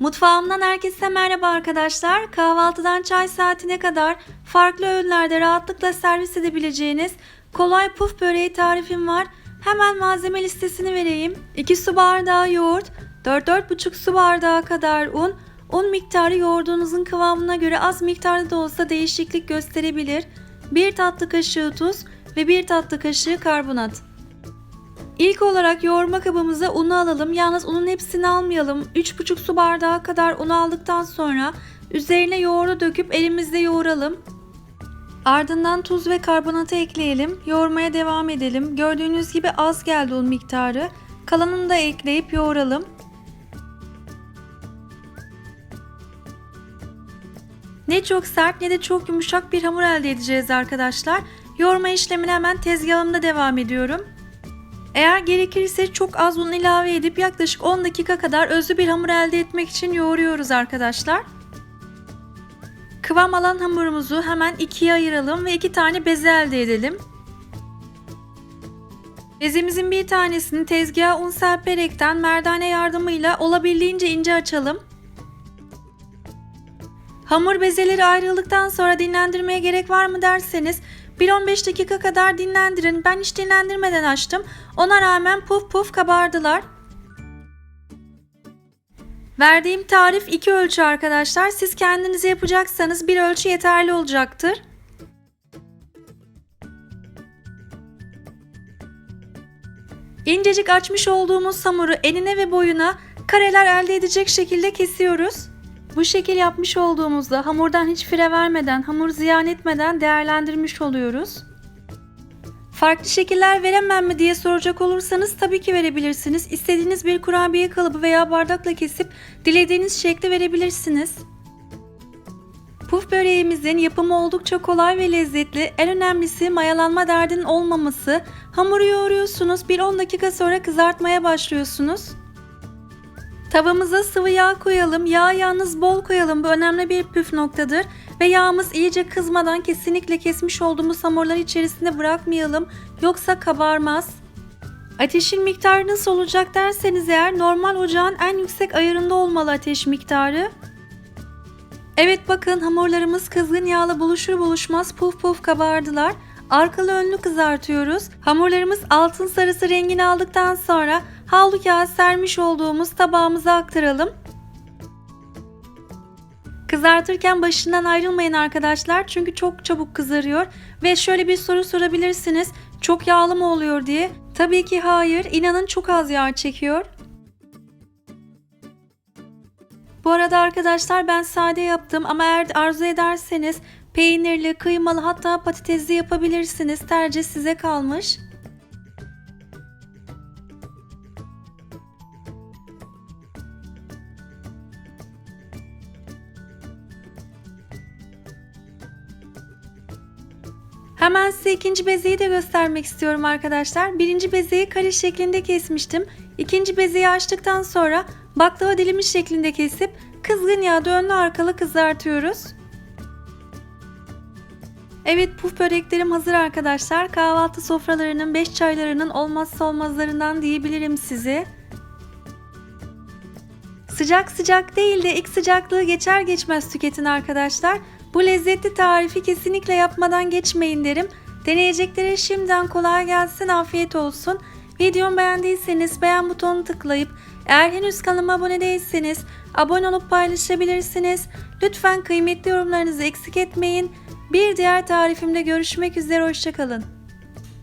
Mutfağımdan herkese merhaba arkadaşlar. Kahvaltıdan çay saatine kadar farklı öğünlerde rahatlıkla servis edebileceğiniz kolay puf böreği tarifim var. Hemen malzeme listesini vereyim. 2 su bardağı yoğurt, 4-4,5 su bardağı kadar un, un miktarı yoğurdunuzun kıvamına göre az miktarda da olsa değişiklik gösterebilir. 1 tatlı kaşığı tuz ve 1 tatlı kaşığı karbonat. İlk olarak yoğurma kabımıza unu alalım. Yalnız unun hepsini almayalım. 3,5 su bardağı kadar un aldıktan sonra üzerine yoğurdu döküp elimizde yoğuralım. Ardından tuz ve karbonatı ekleyelim. Yoğurmaya devam edelim. Gördüğünüz gibi az geldi un miktarı. Kalanını da ekleyip yoğuralım. Ne çok sert ne de çok yumuşak bir hamur elde edeceğiz arkadaşlar. Yoğurma işlemine hemen tezgahımda devam ediyorum. Eğer gerekirse çok az un ilave edip yaklaşık 10 dakika kadar özlü bir hamur elde etmek için yoğuruyoruz arkadaşlar. Kıvam alan hamurumuzu hemen ikiye ayıralım ve iki tane beze elde edelim. Bezemizin bir tanesini tezgaha un serperekten merdane yardımıyla olabildiğince ince açalım. Hamur bezeleri ayrıldıktan sonra dinlendirmeye gerek var mı derseniz 1-15 dakika kadar dinlendirin. Ben hiç dinlendirmeden açtım. Ona rağmen puf puf kabardılar. Verdiğim tarif iki ölçü arkadaşlar. Siz kendinize yapacaksanız bir ölçü yeterli olacaktır. İncecik açmış olduğumuz hamuru enine ve boyuna kareler elde edecek şekilde kesiyoruz. Bu şekil yapmış olduğumuzda hamurdan hiç fire vermeden, hamur ziyan etmeden değerlendirmiş oluyoruz. Farklı şekiller veremem mi diye soracak olursanız tabii ki verebilirsiniz. İstediğiniz bir kurabiye kalıbı veya bardakla kesip dilediğiniz şekli verebilirsiniz. Puf böreğimizin yapımı oldukça kolay ve lezzetli. En önemlisi mayalanma derdinin olmaması. Hamuru yoğuruyorsunuz, bir 10 dakika sonra kızartmaya başlıyorsunuz. Tavamıza sıvı yağ koyalım. Yağ yalnız bol koyalım. Bu önemli bir püf noktadır. Ve yağımız iyice kızmadan kesinlikle kesmiş olduğumuz hamurları içerisinde bırakmayalım. Yoksa kabarmaz. Ateşin miktarı nasıl olacak derseniz eğer normal ocağın en yüksek ayarında olmalı ateş miktarı. Evet bakın hamurlarımız kızgın yağla buluşur buluşmaz puf puf kabardılar. Arkalı önlü kızartıyoruz. Hamurlarımız altın sarısı rengini aldıktan sonra havlu kağıt sermiş olduğumuz tabağımıza aktaralım. Kızartırken başından ayrılmayın arkadaşlar çünkü çok çabuk kızarıyor ve şöyle bir soru sorabilirsiniz. Çok yağlı mı oluyor diye. Tabii ki hayır. İnanın çok az yağ çekiyor. Bu arada arkadaşlar ben sade yaptım ama eğer arzu ederseniz peynirli, kıymalı hatta patatesli yapabilirsiniz. Tercih size kalmış. Hemen size ikinci bezeyi de göstermek istiyorum arkadaşlar. Birinci bezeyi kare şeklinde kesmiştim. İkinci bezeyi açtıktan sonra baklava dilimi şeklinde kesip kızgın yağda önlü arkalı kızartıyoruz. Evet puf böreklerim hazır arkadaşlar. Kahvaltı sofralarının, beş çaylarının olmazsa olmazlarından diyebilirim size. Sıcak sıcak değil de ilk sıcaklığı geçer geçmez tüketin arkadaşlar. Bu lezzetli tarifi kesinlikle yapmadan geçmeyin derim. Deneyeceklere şimdiden kolay gelsin, afiyet olsun. Videomu beğendiyseniz beğen butonunu tıklayıp eğer henüz kanalıma abone değilseniz abone olup paylaşabilirsiniz. Lütfen kıymetli yorumlarınızı eksik etmeyin. Bir diğer tarifimde görüşmek üzere, hoşçakalın.